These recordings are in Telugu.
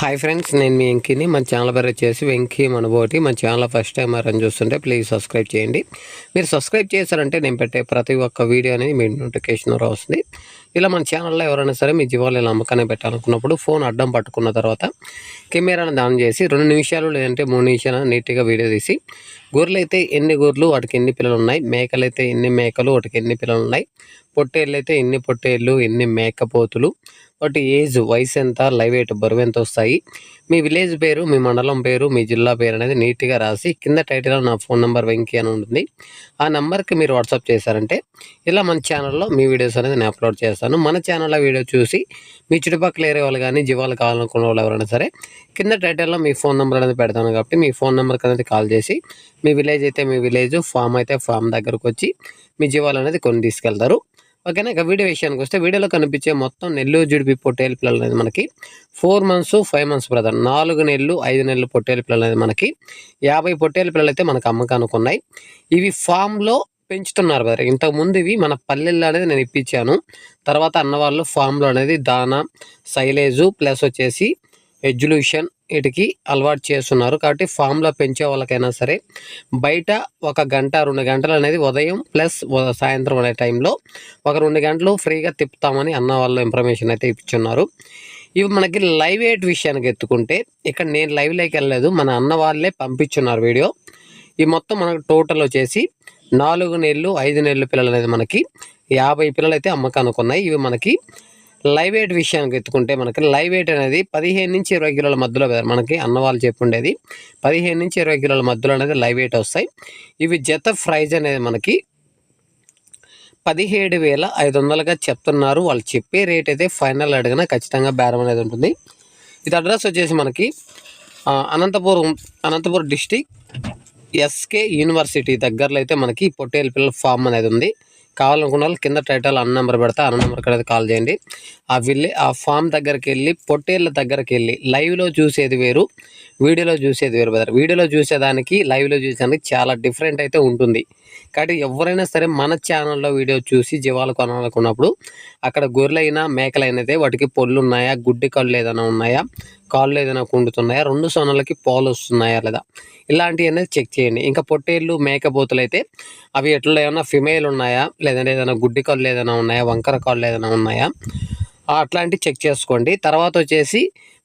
హాయ్ ఫ్రెండ్స్ నేను మీ వెంకీని. మన ఛానల్ పేరు వచ్చేసి వెంకీ మనబోటి. మన ఛానల్ ఫస్ట్ టైం రన్ చూస్తుంటే ప్లీజ్ సబ్స్క్రైబ్ చేయండి. మీరు సబ్స్క్రైబ్ చేశారంటే నేను పెట్టే ప్రతి ఒక్క వీడియో అనేది మీ నోటిఫికేషన్ వస్తుంది. ఇలా మన ఛానల్లో ఎవరైనా సరే మీ జీవాలు ఇలా అమ్మకాన్ని పెట్టాలనుకున్నప్పుడు ఫోన్ అడ్డం పట్టుకున్న తర్వాత కెమెరాను దాన్ చేసి రెండు నిమిషాలు లేదంటే మూడు నిమిషాలు నీట్గా వీడియో తీసి గొర్రెలు అయితే ఎన్ని గొర్రెలు వాటికి ఎన్ని పిల్లలు ఉన్నాయి మేకలు అయితే ఎన్ని మేకలు వాటికి ఎన్ని పిల్లలు ఉన్నాయి పొట్టేళ్ళు అయితే ఎన్ని పొట్టేళ్ళు ఎన్ని మేకపోతులు? వాటి ఏజ్ వయసు ఎంత లైవ్ వెయిట్ బరువు ఎంత వస్తాయి? మీ విలేజ్ పేరు మీ మండలం పేరు మీ జిల్లా పేరు అనేది నీట్గా రాసి కింద టైటిల్లో నా ఫోన్ నెంబర్ వెంకీ అని ఉంటుంది. ఆ నెంబర్కి మీరు వాట్సాప్ చేశారంటే ఇలా మన ఛానల్లో మీ వీడియోస్ అనేది నేను అప్లోడ్ చేస్తాను. మన ఛానల్లో వీడియో చూసి మీ చుట్టుపక్కల ఏరే వాళ్ళు కానీ జీవాలు కావాలనుకున్న వాళ్ళు ఎవరైనా సరే కింద టైటిల్లో మీ ఫోన్ నెంబర్ అనేది పెడతాను కాబట్టి మీ ఫోన్ నెంబర్కి అనేది కాల్ చేసి మీ విలేజ్ అయితే మీ విలేజ్ ఫామ్ అయితే ఫామ్ దగ్గరకు వచ్చి మీ జీవాలు అనేది కొన్ని తీసుకెళ్తారు. ఓకేనా? ఇక వీడియో విషయానికి వస్తే వీడియోలో కనిపించే మొత్తం నెల్లూరు జిడిపి పొట్టేలు పిల్లలు అనేది మనకి four months five months brother. నాలుగు నెలలు ఐదు నెలలు పొట్టేలు పిల్లలు అనేది మనకి యాభై పొట్టేలు పిల్లలు అయితే మనకు అమ్మకానికి ఉన్నాయి. ఇవి ఫామ్లో పెంచుతున్నారు బ్రదర్. ఇంతకుముందు ఇవి మన పల్లెల్లో అనేది నేను ఇప్పించాను. తర్వాత అన్నవాళ్ళు ఫామ్లో అనేది దానా సైలేజు ప్లస్ వచ్చేసి ఎడ్యుల్యూషన్ వీటికి అలవాటు చేస్తున్నారు. కాబట్టి ఫామ్లో పెంచే వాళ్ళకైనా సరే బయట ఒక గంట రెండు గంటలు అనేది ఉదయం ప్లస్ సాయంత్రం అనే టైంలో ఒక రెండు గంటలు ఫ్రీగా తిప్పుతామని అన్న వాళ్ళు ఇన్ఫర్మేషన్ అయితే ఇచ్చున్నారు ఇవి మనకి లైవ్ ఎయిట్ విషయానికి ఎత్తుకుంటే ఇక్కడ నేను లైవ్లోకి వెళ్ళలేదు. మన అన్న వాళ్ళే పంపించున్నారు వీడియో. ఈ మొత్తం మనకు టోటల్ వచ్చేసి నాలుగు నెలలు ఐదు నెలలు పిల్లలు అనేది మనకి యాభై పిల్లలు అయితే అమ్మకానికి ఉన్నాయి. ఇవి మనకి లైవ్ వెయిట్ విషయానికి ఎత్తుకుంటే మనకి లైవ్ వెయిట్ అనేది పదిహేను నుంచి ఇరవై కిలోల మధ్యలో మనకి అన్నవాళ్ళు చెప్పుండేది. పదిహేను నుంచి ఇరవై కిలోల మధ్యలో అనేది లైవ్ వెయిట్ వస్తాయి. ఇవి జత ప్రైజ్ అనేది మనకి పదిహేడు వేల ఐదు వందలుగా చెప్తున్నారు. వాళ్ళు చెప్పే రేట్ అయితే ఫైనల్ అడిగినా ఖచ్చితంగా బేరం అనేది ఉంటుంది. ఇది అడ్రస్ వచ్చేసి మనకి Anantapuram Anantapuram district SK university దగ్గరలో అయితే మనకి పొట్టేలు పిల్లల ఫామ్ అనేది ఉంది. కావాలనుకున్న వాళ్ళు కింద టైటల్ అన్న నెంబర్ పెడతా అన్న నెంబర్కి అయితే కాల్ చేయండి. ఆ వెళ్ళి ఆ ఫామ్ దగ్గరికి వెళ్ళి పొట్టేళ్ళ దగ్గరికి వెళ్ళి లైవ్లో చూసేది వేరు. వీడియోలో చూసేది వేరు బ్రదర్ వీడియోలో చూసేదానికి లైవ్లో చూసేదానికి చాలా డిఫరెంట్ అయితే ఉంటుంది. కాబట్టి ఎవరైనా సరే మన ఛానల్లో వీడియో చూసి జీవాలు కొనాలనుకున్నప్పుడు అక్కడ గొర్రెలైనా మేకలైనా వాటికి పొల్లు ఉన్నాయా గుడ్డి కళ్ళు ఏదైనా ఉన్నాయా కాళ్ళు ఏదైనా కుండుతున్నాయా రెండు సోనలకి పాలు వస్తున్నాయా లేదా? ఇలాంటివి అనేది చెక్ చేయండి. ఇంకా పొట్టేళ్ళు మేకపోతులు అయితే అవి ఎట్లా ఏమైనా ఫిమేల్ ఉన్నాయా లేదంటే ఏదైనా గుడ్డి కళ్ళు ఏదైనా ఉన్నాయా వంకర కాళ్ళు ఏదైనా ఉన్నాయా అట్లాంటివి చెక్ చేసుకోండి. తర్వాత వచ్చేసి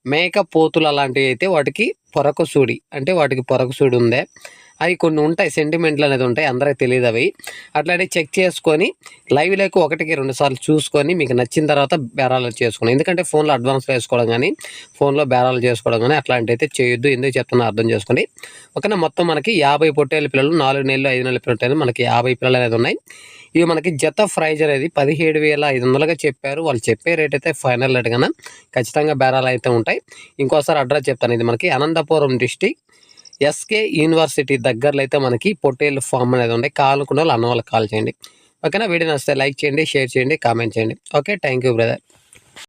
మేక పోతులు అలాంటివి అయితే వాటికి పొరకు సూడి అంటే వాటికి పొరకు సూడి ఉందే అవి కొన్ని ఉంటాయి సెంటిమెంట్లు అనేది ఉంటాయి అందరికి తెలియదు అవి. అట్లాంటివి చెక్ చేసుకొని లైవ్ లేక ఒకటికి రెండు సార్లు చూసుకొని మీకు నచ్చిన తర్వాత బేరాలు చేసుకోండి ఎందుకంటే ఫోన్లో అడ్వాన్స్ వేసుకోవడం కానీ ఫోన్లో బేరాలు చేసుకోవడం కానీ అట్లాంటివి అయితే చేయొద్దు ఎందుకు చెప్తున్నా అర్థం చేసుకోండి ఓకేనా మొత్తం మనకి యాభై పొట్టేళ్ళ పిల్లలు నాలుగు నెలలు ఐదు నెలల పిల్లలు మనకి యాభై పిల్లలు అనేది ఉన్నాయి. ఇవి మనకి జత ప్రైజ్ అనేది పదిహేడు వేల ఐదు వందలుగా చెప్పారు. వాళ్ళు చెప్పే రేట్ అయితే ఫైనల్ రేట్ కన్నా ఖచ్చితంగా బేరాలు అయితే ఉంటాయి. ఇంకోసారి అడ్రస్ చెప్తాను. ఇది మనకి అనంతపురం డిస్టిక్ ఎస్కే యూనివర్సిటీ దగ్గరలో అయితే మనకి పొట్టేలు ఫామ్ అనేది ఉంది. కావాలనుకున్న వాళ్ళు అన్న వాళ్ళకి కాల్ చేయండి. ఓకేనా? వీడియో నచ్చితే లైక్ చేయండి షేర్ చేయండి కామెంట్ చేయండి. ఓకే? Thank you brother.